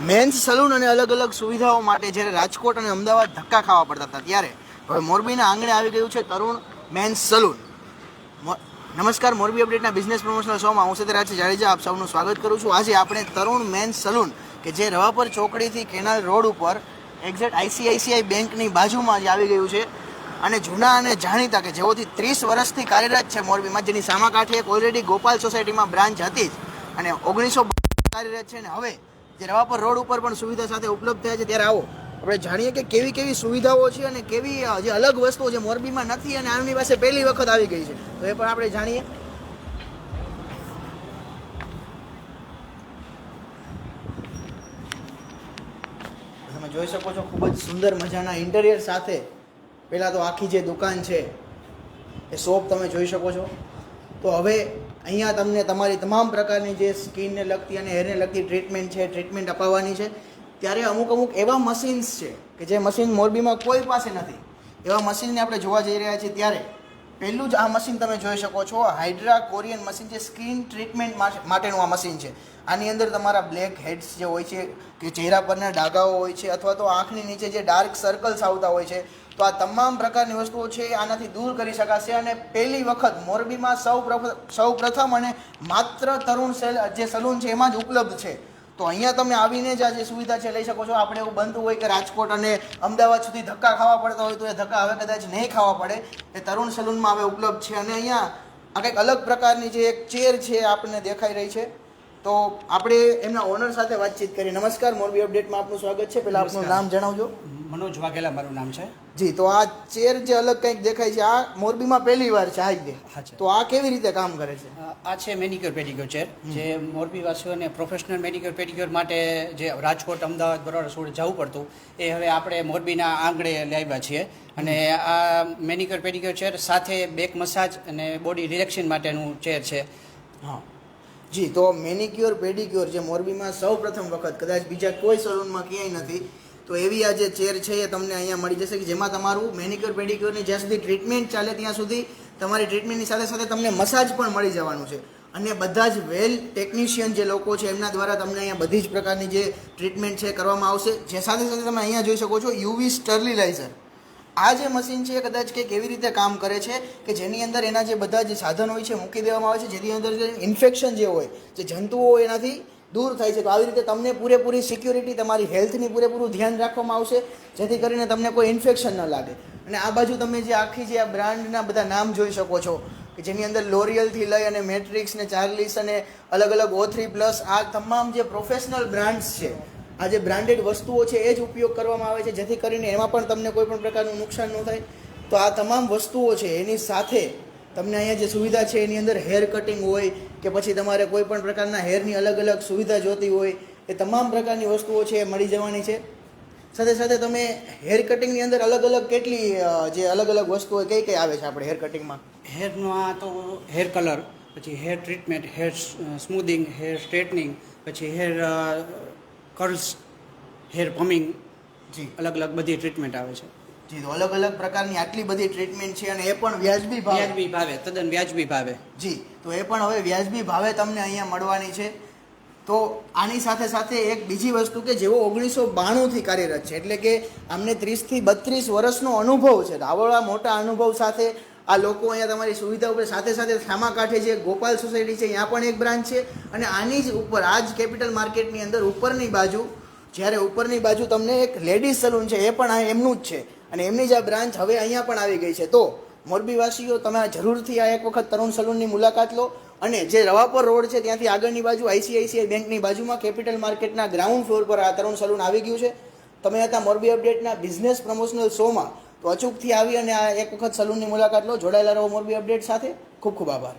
Men's salon અને અલગ અલગ સુવિધાઓ માટે જ્યારે રાજકોટ અને અમદાવાદ ધક્કા ખાવા પડતા હતા ત્યારે હવે મોરબીના આંગણે આવી ગયું છે તરુણ મેન્સ સલૂન. નમસ્કાર, મોરબી અપડેટના બિઝનેસ પ્રમોશનલ શોમાં હું સત્યરાજ જાડેજા, આપ સૌનું સ્વાગત કરું છું. આજે આપણે તરુણ મેન્સ સલૂન કે જે રવાપર ચોકડીથી કેનાલ રોડ ઉપર એક્ઝેક્ટ આઈસીઆઈસીઆઈ બેંકની બાજુમાં જ આવી ગયું છે. અને જૂના અને જાણીતા કે જેઓથી ત્રીસ વર્ષથી કાર્યરત છે મોરબીમાં, જેની સામાકાંઠે એક ઓલરેડી ગોપાલ સોસાયટીમાં બ્રાન્ચ હતી જ અને ઓગણીસો કાર્યરત છે ને હવે જે રવાપર રોડ ઉપર પણ સુવિધા સાથે ઉપલબ્ધ થયા છે, ત્યારે આવો. આપણે જાણીએ કે કેવી કેવી સુવિધાઓ છે અને કેવી જે અલગ વસ્તુઓ જે મોરબીમાં નથી અને આમની પાસે પહેલી વખત આવી ગઈ છે. તો એ પણ આપણે જાણીએ. તમે જોઈ શકો છો, ખૂબ જ સુંદર મજાના ઇન્ટેરિયર સાથે પહેલાં તો આખી જે દુકાન છે, એ શોપ તમે જોઈ શકો છો. તો હવે અહીંયા તમને તમારી તમામ પ્રકારની જે સ્કિનને લગતી અને હેરને લગતી ટ્રીટમેન્ટ છે, ટ્રીટમેન્ટ અપાવવાની છે. ત્યારે અમુક અમુક એવા મશીન્સ છે કે જે મશીન મોરબીમાં કોઈ પાસે નથી. એવા મશીનને આપણે જોવા જઈ રહ્યા છીએ ત્યારે પહેલું જ આ મશીન તમે જોઈ શકો છો હાઇડ્રા કોરિયન મશીન જે સ્કિન ટ્રીટમેન્ટ માટેનું આ મશીન છે. આની અંદર તમારા બ્લેક હેડ્સ જે હોય છે, કે ચહેરા પરના ડાઘાઓ હોય છે, અથવા તો આંખની નીચે જે ડાર્ક સર્કલ્સ આવતા હોય છે તો આ તમામ પ્રકારની વસ્તુઓ છે એ આનાથી દૂર કરી શકાશે અને પહેલી વખત મોરબીમાં સૌ સૌ પ્રથમ અને માત્ર તરુણ સેલ જે સલૂન છે એમાં જ ઉપલબ્ધ છે. તો અહીંયા તમે આવીને જ આ જે સુવિધા છે લઈ શકો છો. આપણે એવું બનતું હોય કે રાજકોટ અને અમદાવાદ સુધી ધક્કા ખાવા પડતા હોય તો એ ધક્કા હવે કદાચ નહીં ખાવા પડે. એ તરુણ સલૂનમાં હવે ઉપલબ્ધ છે. અને અહીંયા આ કંઈક અલગ પ્રકારની જે એક ચેર છે આપણને દેખાઈ રહી છે. તો આપણે એમના ઓનર સાથે વાતચીત કરી. નમસ્કાર. મોરબી અપડેટમાં આપનું સ્વાગત છે. પહેલાં આપનું નામ જણાવજો. મનોજ વાઘેલા મારું નામ છે. જી તો આ ચેર જે અલગ કંઈક દેખાય છે આ મોરબીમાં પહેલી વાર છે જ દે તો આ કેવી રીતે કામ કરે છે? આ છે મેનિક્યોર પેડિક્યોર ચેર જે મોરબી વાસીઓને પ્રોફેશનલ મેનિક્યોર પેડિક્યોર માટે જે રાજકોટ અમદાવાદ બરોડા સુરત જવું પડતું એ હવે આપણે મોરબીના આંગણે લાવ્યા છીએ. અને આ મેનિક્યોર પેડિક્યોર ચેર સાથે બેક મસાજ અને બોડી રિલેક્શન માટેનું ચેર છે. હા. જી તો મેનિક્યોર પેડિક્યોર જે મોરબીમાં સૌ પ્રથમ વખત કદાચ બીજા કોઈ સલૂનમાં ક્યાંય નથી તો એવી આ જે ચેર છે એ તમને અહીંયા મળી જશે કે જેમાં તમારું મેનિક્યોર, પેડિક્યોરની જ્યાં સુધી ટ્રીટમેન્ટ ચાલે ત્યાં સુધી તમારી ટ્રીટમેન્ટની સાથે સાથે તમને મસાજ પણ મળી જવાનું છે. અને બધા જ વેલ ટેકનિશિયન જે લોકો છે, એમના દ્વારા તમને અહીંયા બધી જ પ્રકારની જે ટ્રીટમેન્ટ છે કરવામાં આવશે. જે સાથે સાથે તમે અહીંયા જોઈ શકો છો, યુવી સ્ટર્લિલાઇઝર. આ જે મશીન છે એ કદાચ કંઈક એવી રીતે કામ કરે છે કે જેની અંદર એના જે બધા જે સાધન હોય છે મૂકી દેવામાં આવે છે. જેની અંદર જે ઇન્ફેક્શન જે હોય, જે જંતુઓ હોય એનાથી દૂર થાય છે. તો આવી રીતે તમને પૂરેપૂરી સિક્યુરિટી તમારી હેલ્થની પૂરેપૂરું ધ્યાન રાખવામાં આવશે, જેથી કરીને તમને કોઈ ઇન્ફેક્શન ન લાગે. અને આ બાજુ તમે જે આખી જે આ બ્રાન્ડના બધા નામ જોઈ શકો છો, કે જેની અંદર લોરિયલથી લઈ અને મેટ્રિક્સ ને ચાર્લિસ અને અલગ અલગ ઓ થ્રી પ્લસ આ તમામ જે પ્રોફેશનલ બ્રાન્ડ્સ છે, આ જે બ્રાન્ડેડ વસ્તુઓ છે, એ જ ઉપયોગ કરવામાં આવે છે, જેથી કરીને એમાં પણ તમને કોઈ પણ પ્રકારનું નુકસાન ન થાય. તો આ તમામ વસ્તુઓ છે, એની સાથે તમને અહીંયા જે સુવિધા છે એની અંદર હેર કટિંગ હોય કે પછી તમારે કોઈ પણ પ્રકારના હેરની અલગ અલગ સુવિધા જોતી હોય એ તમામ પ્રકારની વસ્તુઓ છે એ મળી જવાની છે. સાથે સાથે તમે હેર કટિંગની અંદર અલગ અલગ કેટલી જે અલગ અલગ વસ્તુઓ કઈ કઈ આવે છે આપણે હેર કટિંગમાં હેરનો આ તો હેર કલર પછી hair treatment hair smoothing hair straightening પછી હેર કર્લ્સ હેર પમિંગ જી. અલગ અલગ બધી ટ્રીટમેન્ટ આવે છે. જી તો અલગ અલગ પ્રકારની આટલી બધી ટ્રીટમેન્ટ છે અને એ પણ વ્યાજબી ભાવે. વ્યાજબી ભાવે તદ્દન વ્યાજબી ભાવે. જી તો એ પણ હવે વ્યાજબી ભાવે તમને અહીંયા મળવાની છે. તો આની સાથે સાથે એક બીજી વસ્તુ કે જેઓ ઓગણીસો બાણુંથી કાર્યરત છે એટલે કે આમને ત્રીસથી બત્રીસ વર્ષનો અનુભવ છે. આવડા મોટા અનુભવ સાથે આ લોકો અહીંયા તમારી સુવિધા ઉપર સાથે સાથે સામાકાંઠે જે ગોપાલ સોસાયટી છે ત્યાં પણ એક બ્રાન્ચ છે. અને આની જ ઉપર આ જ કેપિટલ માર્કેટની અંદર ઉપરની બાજુ જ્યારે ઉપરની બાજુ તમને એક લેડીઝ સલૂન છે એ પણ આ એમનું જ છે. અને એમની જ આ બ્રાન્ચ હવે અહીંયા પણ આવી ગઈ છે. તો મોરબીવાસીઓ, તમે જરૂરથી આ એક વખત તરુણ સલૂનની મુલાકાત લો અને જે રવાપર રોડ છે ત્યાંથી આગળની બાજુ આઈસીઆઈસીઆઈ બેંકની બાજુમાં કેપિટલ માર્કેટના ગ્રાઉન્ડ ફ્લોર પર આ તરુણ સલૂન આવી ગયું છે. તમે હતા મોરબી અપડેટના બિઝનેસ પ્રમોશનલ શોમાં તો અચૂકથી આવી અને આ એક વખત સલૂનની મુલાકાત લો. જોડાયેલા રહો મોરબી અપડેટ સાથે. ખૂબ ખૂબ આભાર.